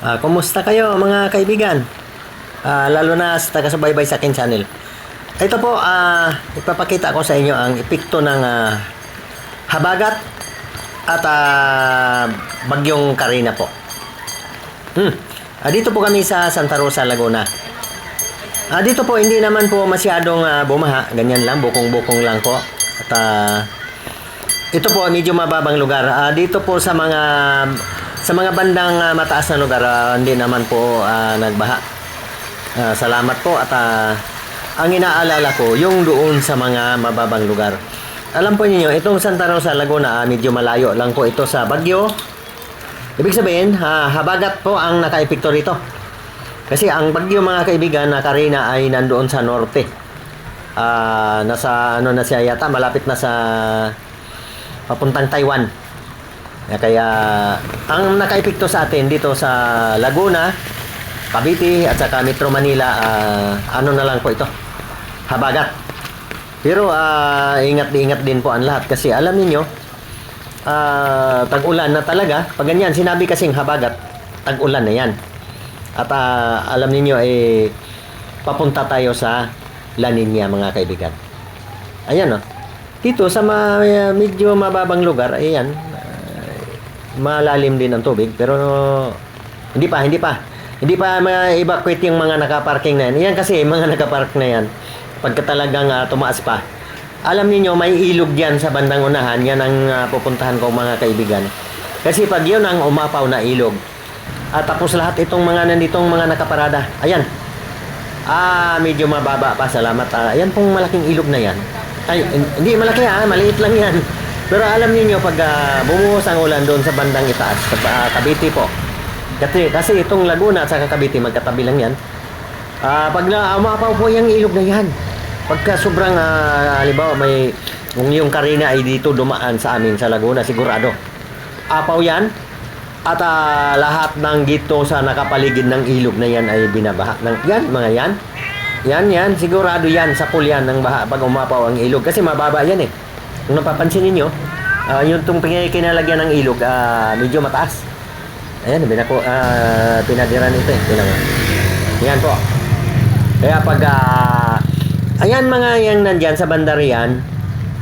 Ah, kumusta kayo mga kaibigan? Ah, lalo na sa taga-subaybay sa akin channel. Ito po, ah, ipapakita ko sa inyo ang epekto ng ah, habagat at ah, bagyong Karina po. Hmm. Ah, dito po kami sa Santa Rosa, Laguna. Ah, dito po hindi naman po masyadong ah, bumaha, ganyan lang, bukong-bukong lang po. At ah, ito po medyo mababang lugar. Ah, dito po sa mga sa mga bandang ah, mataas na lugar ah, hindi naman po ah, nagbaha. Ah, salamat po at ah, ang inaalala ko yung doon sa mga mababang lugar. Alam po niyo, itong Santa Rosa, Laguna, ah, medyo malayo lang po ito sa Bagyo. Ibig sabihin, ah, habagat po ang nakaepekto rito. Kasi ang Bagyo mga kaibigan na Karina ay nandoon sa norte. Ah, nasa ano na siya yata, malapit na sa papuntang Taiwan. Eh, Kaya ang nakaepekto sa atin dito sa Laguna, Cavite at saka Metro Manila, ah, ano na lang po ito, habagat. Pero ah, ingat-ingat din po ang lahat kasi alam niyo ah, tag-ulan na talaga. Pag ganyan, sinabi kasing habagat, tag-ulan na yan. At ah, alam niyo eh, papunta tayo sa La Nina mga kaibigan. Ayan oh. Dito sa ma- medyo mababang lugar, ayan, malalim din ang tubig pero hindi pa, hindi pa. Hindi pa ma-evacuate yung mga nakaparking na yan. Yan kasi, mga nakapark na yan. Pagka talagang ah, tumaas pa. Alam niyo may ilog yan sa bandang unahan. Yan ang ah, pupuntahan ko mga kaibigan. Kasi pag yun ang umapaw na ilog, at tapos lahat itong mga nanditong mga nakaparada. Ayan. Ah, medyo mababa pa. Salamat. Ah, ayan pong malaking ilog na yan. Ay, hindi malaki ah, maliit lang yan. Pero alam niyo pag ah, bumuhos ang ulan doon sa bandang itaas, sa uh, Cavite po. Kasi, kasi itong Laguna at saka Cavite, magkatabi lang yan. Ah, pag na umapaw po yung ilog na yan. Pagka sobrang, ah, halimbawa, may, kung yung Karina ay dito dumaan sa amin sa Laguna, sigurado. Apaw yan. At ah, lahat ng dito sa nakapaligid ng ilog na yan ay binabaha. Ng, yan, mga yan. Yan, yan. Sigurado yan. Sa pool yan ng baha pag umapaw ang ilog. Kasi mababa yan eh. Kung napapansin ninyo, ah, yung itong kinalagyan ng ilog, ah, medyo mataas. Ayan, binako, ah, pinadiran ito eh. Tinan mo. Yan po. Kaya pag, ah, ayan mga yang nandyan sa bandarian,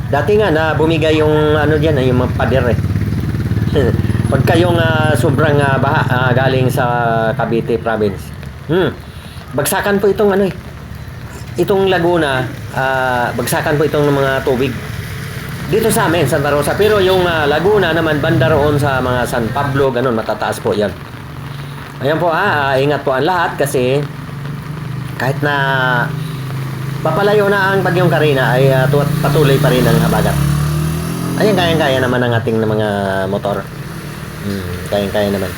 dati nga na bumigay yung ano dyan, yung mga pader eh. pag kayong ah, sobrang ah, baha ah, galing sa Cavite province. Hmm. Bagsakan po itong ano eh. Itong Laguna, ah, bagsakan po itong mga tubig. Dito sa amin, Santa Rosa. Pero yung ah, Laguna naman, banda roon sa mga San Pablo, ganun, matataas po yan. Ayan po ah, ah, ingat po ang lahat kasi kahit na papalayo na ang bagyong Karina ay tu- patuloy pa rin ang habagat. Ayan, kayang-kaya naman ang ating mga motor. Hmm, kayang-kaya naman.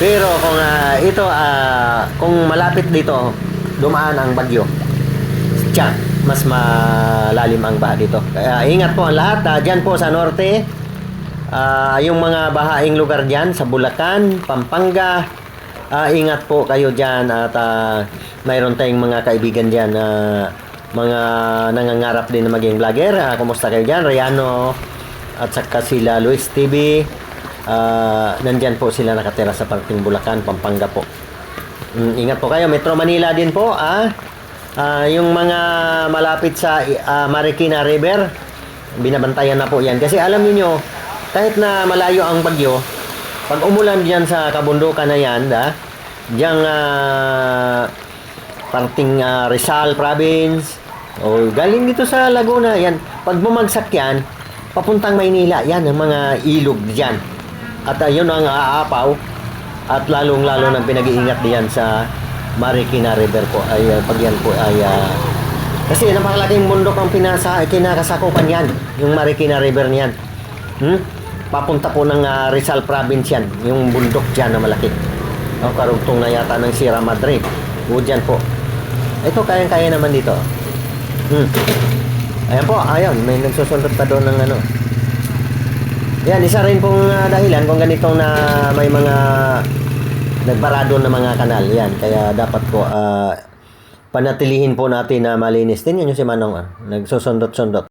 Pero kung ah, ito, ah, kung malapit dito, dumaan ang bagyo, tiyak, mas malalim ang baha dito. Kaya ingat po ang lahat. ah, dyan po sa norte, ah, yung mga bahaing lugar dyan, sa Bulacan, Pampanga, ah, ingat po kayo dyan at ah, mayroon tayong mga kaibigan dyan na mga nangangarap din na maging vlogger. Ah, kumusta kayo dyan? Riano at saka sila Luis TV. Ah, nandyan po sila nakatira sa parting Bulacan, Pampanga po. Mm, ingat po kayo. Metro Manila din po. Ah, Ah, yung mga malapit sa ah, Marikina River, binabantayan na po yan. Kasi alam niyo kahit na malayo ang bagyo, pag umulan diyan sa kabundukan na yan, da, diyang ah, parting ah, Rizal Province, o galing dito sa Laguna, yan. Pag bumagsak yan, papuntang Maynila, yan ang mga ilog diyan. At ah, yun ang aapaw at lalong-lalo nang pinag-iingat diyan sa Marikina River po. Ay uh, pag yan po ay uh, kasi napakalaking bundok ang pinasa kinakasakupan yan yung Marikina River niyan. Hmm? papunta po ng uh, Rizal Province yan yung bundok dyan na malaki. O karugtong na yata ng Sierra Madre. O dyan po. Ito kayang-kaya naman dito. Hmm. ayan po ayan may nagsusundot pa doon ng ano. Yan isa rin pong uh, dahilan kung ganitong na may mga nagbarado na mga kanal yan. Kaya dapat po ah, panatilihin po natin na malinis. Yan yung si Manong ah, nagsusundot-sundot